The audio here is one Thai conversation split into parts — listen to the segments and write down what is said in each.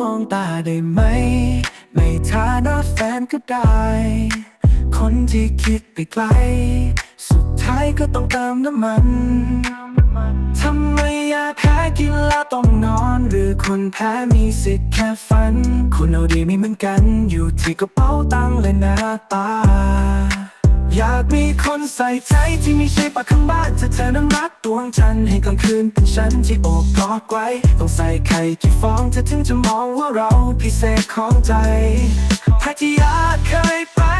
มองตาได้ไหมในฐานะแฟนก็ได้ คนที่คิดไปไกล สุดท้ายก็ต้องเติมน้ำมันทำไมอยากแพ้กินแล้วต้องนอน หรือคนแพ้มีสิทธิ์แค่ฝัน คุณเอาดีไม่เหมือนกัน อยู่ที่กระเป๋าตังค์และหน้าตา อยากมีคนใส่ใจที่ไม่ใช่ปากข้างบ้านถ้าเธอนั้นรักดวงจันทร์ให้กลางคืนเป็นฉันที่โอบกอดไว้ ต้องใส่ไข่ที่ฟองเธอถึงจะมองว่าเราพิเศษของใจพัทยาเคยไป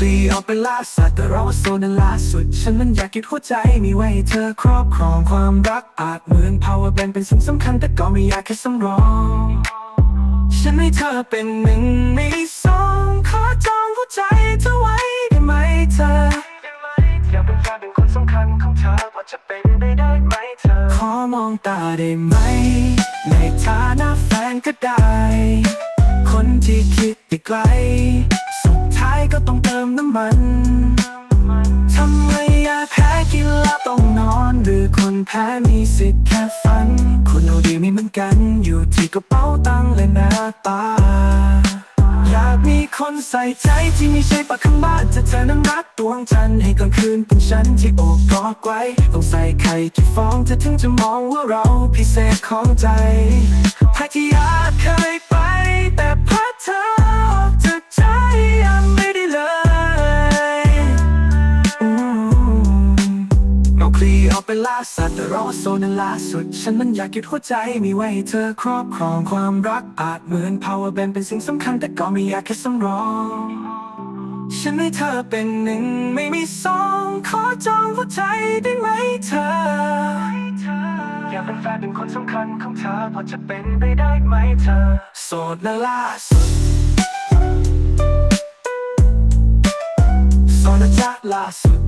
คลีออกไปล่าสัตว์แต่เราว่าโซนนั้นล่าสุด ฉันมันอยากยึดหัวใจมีไว้ให้เธอครอบครองความรักอาจเหมือน power bank เป็นสิ่งสำคัญแต่ก็ไม่อยากแค่สำรอง ฉันให้เธอเป็นหนึ่งในสองขอจองหัวใจเธอไว้ได้ไหมเธออยากเป็นแฟนเป็นคนสำคัญของเธอพอจะเป็นไปได้ไหมเธอ ขอมองตาได้ไหม ในฐานะแฟนก็ได้ คนที่คิดไปไกล ท้ายก็ต้องเติมน้ำมัน ทำไมอยากแพ้กินแล้วต้องนอน หรือคนแพ้มีสิทธิ์แค่ฝันคุณเอาดีไม่เหมือนกัน อยู่ที่กระเป๋าตังค์และหน้าตา อยากมีคนใส่ใจที่ไม่ใช่ปากข้างบ้านจะเธอนั้นรักดวงจันทร์ให้กลางคืนเป็นฉันที่โอบกอดไว้ ต้องใส่ไข่ที่ฟองเธอถึงจะมองว่าเราพิเศษของใจพัทยาเคย คลีออกไปล่าสัตว์แต่รอโซนนั้นล่าสุด ฉันมันอยากยึดหัวใจมีไว้ให้เธอครอบครองความรักอาจเหมือน power bank เป็นสิ่งสำคัญแต่ก็ไม่อยากแค่สำรอง ฉันให้เธอเป็นหนึ่งไม่มีสองขอจองหัวใจได้ไหมเธอ อยากเป็นแฟนเป็นคนสำคัญของเธอพอจะเป็นไปได้ไหมเธอ โสดและล่าสุดโซนนะจ๊ะล่าสุด